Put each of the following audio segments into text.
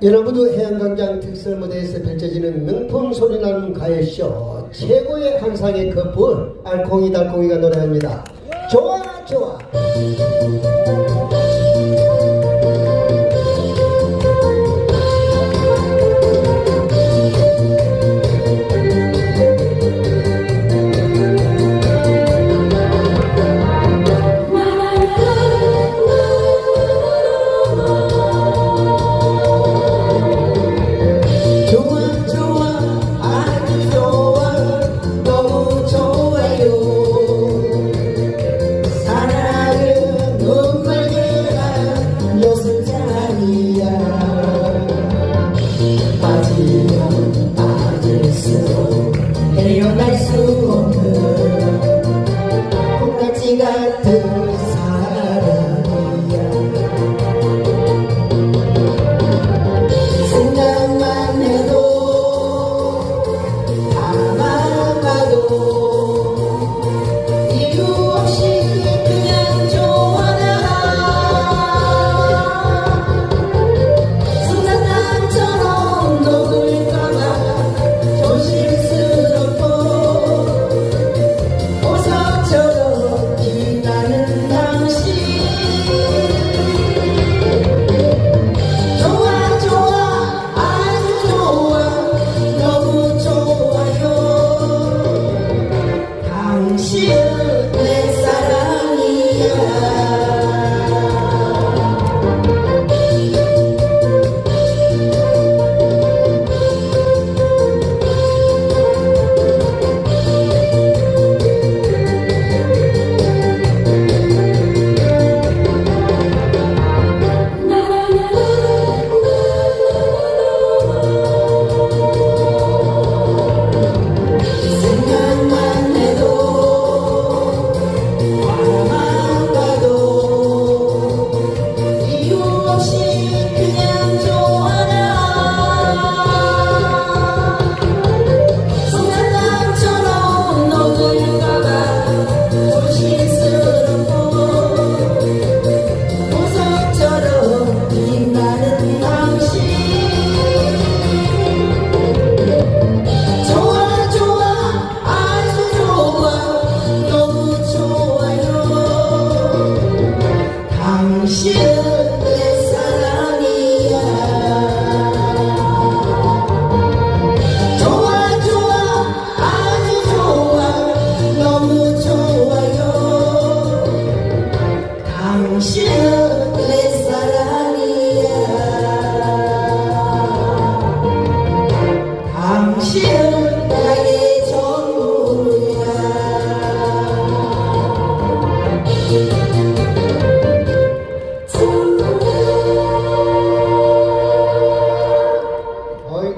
여러분도 해양광장 특설무대에서 펼쳐지는 명품 소리나는 가요쇼 최고의 항상의 커플 알콩이 달콩이가 노래합니다. 좋아 좋아.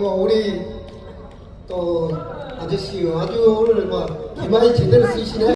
뭐 우리 또 아저씨 아주 오늘 뭐 기말이 제대로 쓰시네.